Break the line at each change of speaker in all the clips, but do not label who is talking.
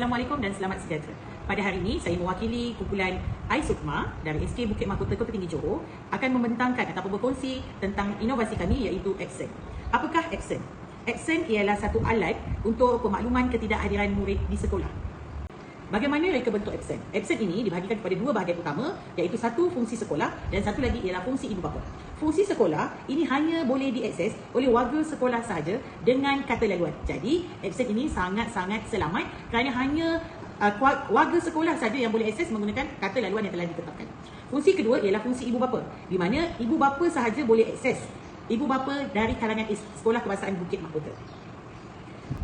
Assalamualaikum dan selamat sejahtera. Pada hari ini, saya mewakili kumpulan Aisukma dari SK Bukit Mahkota Kota Tinggi Johor akan membentangkan ataupun berkongsi tentang inovasi kami iaitu Accent. Apakah Accent? Accent ialah satu alat untuk pemakluman ketidakhadiran murid di sekolah. Bagaimana reka bentuk absen? Absen ini dibahagikan kepada dua bahagian utama iaitu satu fungsi sekolah dan satu lagi ialah fungsi ibu bapa. Fungsi sekolah ini hanya boleh diakses oleh warga sekolah sahaja dengan kata laluan. Jadi, absen ini sangat-sangat selamat kerana hanya uh, warga sekolah sahaja yang boleh akses menggunakan kata laluan yang telah ditetapkan. Fungsi kedua ialah fungsi ibu bapa di mana ibu bapa sahaja boleh akses ibu bapa dari kalangan sekolah kebangsaan Bukit Mahkota.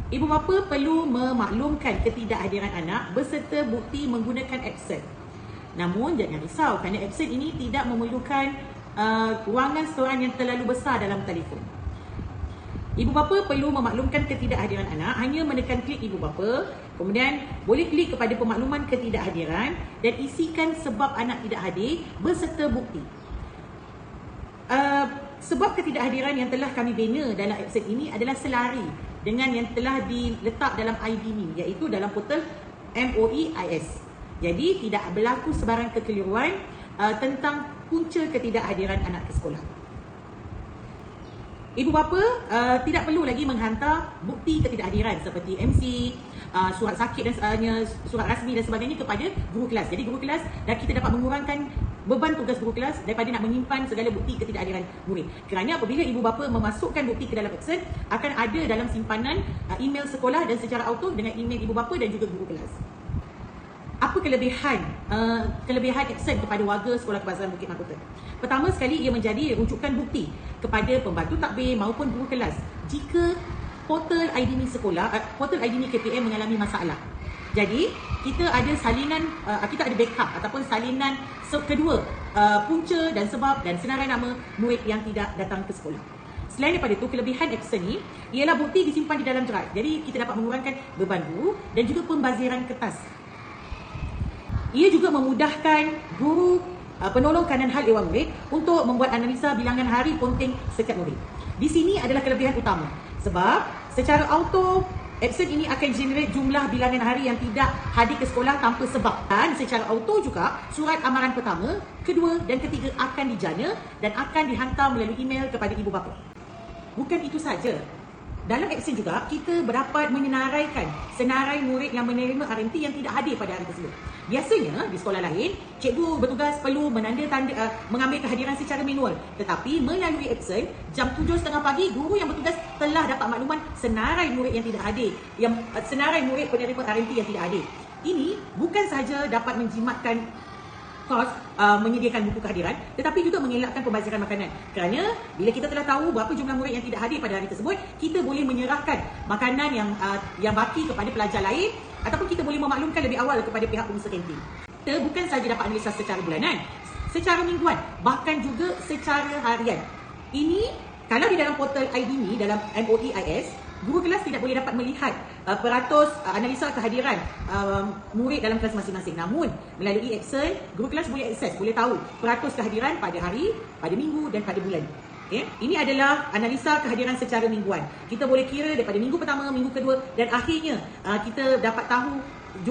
Ibu bapa perlu memaklumkan ketidakhadiran anak beserta bukti menggunakan absen. Namun jangan risau kerana absen ini tidak memerlukan uh, ruangan setoran yang terlalu besar dalam telefon. Ibu bapa perlu memaklumkan ketidakhadiran anak hanya menekan klik ibu bapa, kemudian boleh klik kepada pemakluman ketidakhadiran dan isikan sebab anak tidak hadir beserta bukti. Uh, sebab ketidakhadiran yang telah kami bina dalam absen ini adalah selari dengan yang telah diletak dalam ID ni iaitu dalam portal MOEIS. Jadi tidak berlaku sebarang kekeliruan uh, tentang punca ketidakhadiran anak ke sekolah. Ibu bapa uh, tidak perlu lagi menghantar bukti ketidakhadiran seperti MC, uh, surat sakit dan sebagainya, surat rasmi dan sebagainya kepada guru kelas. Jadi guru kelas dan kita dapat mengurangkan beban tugas guru kelas daripada nak menyimpan segala bukti ketidakhadiran murid. Kerana apabila ibu bapa memasukkan bukti ke dalam absen, akan ada dalam simpanan uh, email sekolah dan secara auto dengan email ibu bapa dan juga guru kelas apa kelebihan uh, kelebihan Epson kepada warga sekolah kebangsaan Bukit Mahkota? Pertama sekali ia menjadi rujukan bukti kepada pembantu takbir maupun guru kelas jika portal IDMI sekolah uh, portal IDMI KPM mengalami masalah. Jadi kita ada salinan uh, kita ada backup ataupun salinan kedua uh, punca dan sebab dan senarai nama murid yang tidak datang ke sekolah. Selain daripada itu, kelebihan Epson ni ialah bukti disimpan di dalam drive. Jadi kita dapat mengurangkan beban guru dan juga pembaziran kertas ia juga memudahkan guru uh, penolong kanan hal Ewan Murid untuk membuat analisa bilangan hari ponteng setiap murid. Di sini adalah kelebihan utama sebab secara auto Absent ini akan generate jumlah bilangan hari yang tidak hadir ke sekolah tanpa sebab. Dan secara auto juga, surat amaran pertama, kedua dan ketiga akan dijana dan akan dihantar melalui email kepada ibu bapa. Bukan itu saja, dalam aksen juga, kita berdapat menyenaraikan senarai murid yang menerima RMT yang tidak hadir pada hari tersebut. Biasanya, di sekolah lain, cikgu bertugas perlu menanda tanda, uh, mengambil kehadiran secara manual. Tetapi, melalui aksen, jam 7.30 pagi, guru yang bertugas telah dapat makluman senarai murid yang tidak hadir. Yang uh, Senarai murid penerima RMT yang tidak hadir. Ini bukan sahaja dapat menjimatkan kos uh, menyediakan buku kehadiran tetapi juga mengelakkan pembaziran makanan. Kerana bila kita telah tahu berapa jumlah murid yang tidak hadir pada hari tersebut kita boleh menyerahkan makanan yang uh, yang baki kepada pelajar lain ataupun kita boleh memaklumkan lebih awal kepada pihak pengusaha kantin. Kita bukan sahaja dapat analisa secara bulanan secara mingguan bahkan juga secara harian. Ini kalau di dalam portal ID ni dalam MOEIS guru kelas tidak boleh dapat melihat uh, peratus uh, analisa kehadiran uh, murid dalam kelas masing-masing. Namun melalui Excel, guru kelas boleh akses, boleh tahu peratus kehadiran pada hari, pada minggu dan pada bulan. Okay. Ini adalah analisa kehadiran secara mingguan. Kita boleh kira daripada minggu pertama, minggu kedua dan akhirnya uh, kita dapat tahu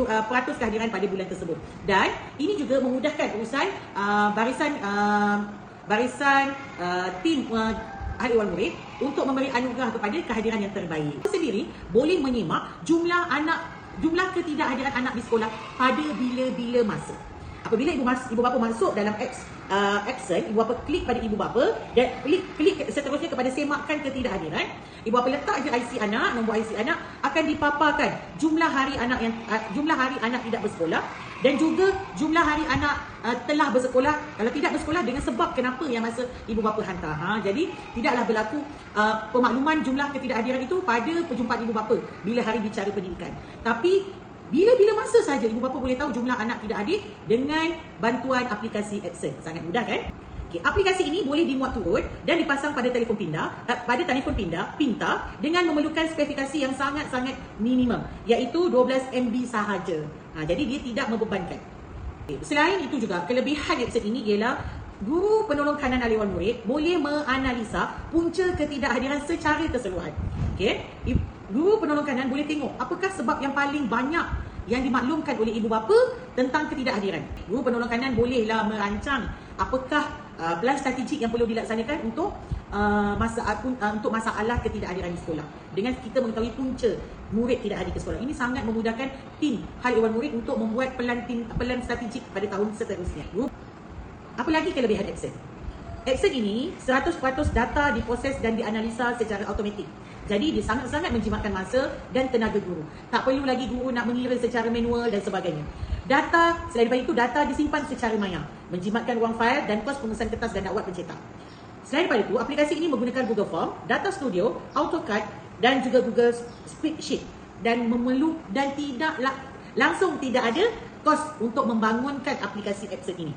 uh, peratus kehadiran pada bulan tersebut. Dan ini juga memudahkan urusan uh, barisan uh, barisan uh, tim uh, ahli wal murid untuk memberi anugerah kepada kehadiran yang terbaik. Sendiri boleh menyimak jumlah anak jumlah ketidakhadiran anak di sekolah pada bila-bila masa. Apabila ibu mas, ibu bapa masuk dalam X uh, Excel, ibu bapa klik pada ibu bapa dan klik klik seterusnya kepada semakkan ketidakhadiran, ibu bapa letak je IC anak, nombor IC anak akan dipaparkan jumlah hari anak yang uh, jumlah hari anak tidak bersekolah dan juga jumlah hari anak uh, telah bersekolah. Kalau tidak bersekolah dengan sebab kenapa yang masa ibu bapa hantar. Ha jadi tidaklah berlaku uh, pemakluman jumlah ketidakhadiran itu pada perjumpaan ibu bapa bila hari bicara pendidikan. Tapi bila-bila masa saja ibu bapa boleh tahu jumlah anak tidak hadir dengan bantuan aplikasi Adsense. Sangat mudah kan? Okay, aplikasi ini boleh dimuat turun dan dipasang pada telefon pindah, pada telefon pindah, pintar dengan memerlukan spesifikasi yang sangat-sangat minimum iaitu 12 MB sahaja. Ha, jadi dia tidak membebankan. Okay. Selain itu juga, kelebihan website ini ialah guru penolong kanan aliwan murid boleh menganalisa punca ketidakhadiran secara keseluruhan. Okay. Guru penolong kanan boleh tengok apakah sebab yang paling banyak yang dimaklumkan oleh ibu bapa tentang ketidakhadiran. Guru penolong kanan bolehlah merancang apakah uh, plan strategik yang perlu dilaksanakan untuk uh, masa uh, untuk masalah ketidakhadiran di sekolah. Dengan kita mengetahui punca murid tidak hadir ke sekolah. Ini sangat memudahkan tim hal ehwal murid untuk membuat pelan tim, pelan strategik pada tahun seterusnya. Apa lagi kelebihan Excel? Excel ini 100% data diproses dan dianalisa secara automatik. Jadi dia sangat-sangat menjimatkan masa dan tenaga guru. Tak perlu lagi guru nak mengira secara manual dan sebagainya. Data, selain daripada itu, data disimpan secara maya. Menjimatkan ruang fail dan kos pengesahan kertas dan dakwat pencetak. Selain daripada itu, aplikasi ini menggunakan Google Form, Data Studio, AutoCAD dan juga Google Spreadsheet dan memerlu dan tidak langsung tidak ada kos untuk membangunkan aplikasi Excel ini.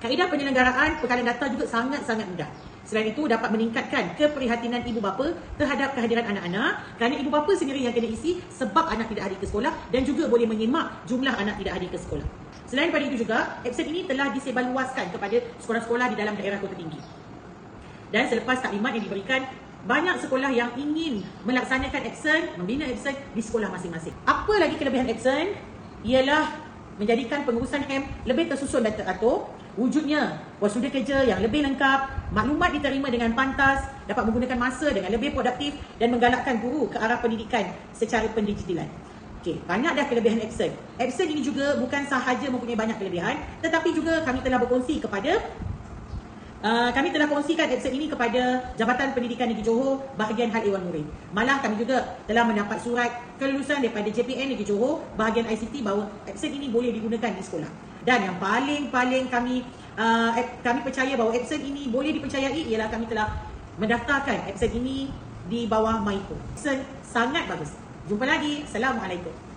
Kaedah penyelenggaraan perkara data juga sangat-sangat mudah. Selain itu dapat meningkatkan keprihatinan ibu bapa terhadap kehadiran anak-anak kerana ibu bapa sendiri yang kena isi sebab anak tidak hadir ke sekolah dan juga boleh menyimak jumlah anak tidak hadir ke sekolah. Selain daripada itu juga, Epson ini telah disebarluaskan kepada sekolah-sekolah di dalam daerah kota tinggi. Dan selepas taklimat yang diberikan, banyak sekolah yang ingin melaksanakan Epson, membina Epson di sekolah masing-masing. Apa lagi kelebihan Epson? Ialah menjadikan pengurusan HEM lebih tersusun dan teratur Wujudnya, prosedur kerja yang lebih lengkap, maklumat diterima dengan pantas, dapat menggunakan masa dengan lebih produktif dan menggalakkan guru ke arah pendidikan secara pendigitalan. Okey, banyak dah kelebihan Epson. Epson ini juga bukan sahaja mempunyai banyak kelebihan, tetapi juga kami telah berkongsi kepada Uh, kami telah kongsikan Epson ini kepada Jabatan Pendidikan Negeri Johor bahagian Hal Ewan Murid. Malah kami juga telah mendapat surat kelulusan daripada JPN Negeri Johor bahagian ICT bahawa Epson ini boleh digunakan di sekolah. Dan yang paling-paling kami uh, kami percaya bahawa Epson ini boleh dipercayai ialah kami telah mendaftarkan Epson ini di bawah Maiko. Epson sangat bagus. Jumpa lagi. Assalamualaikum.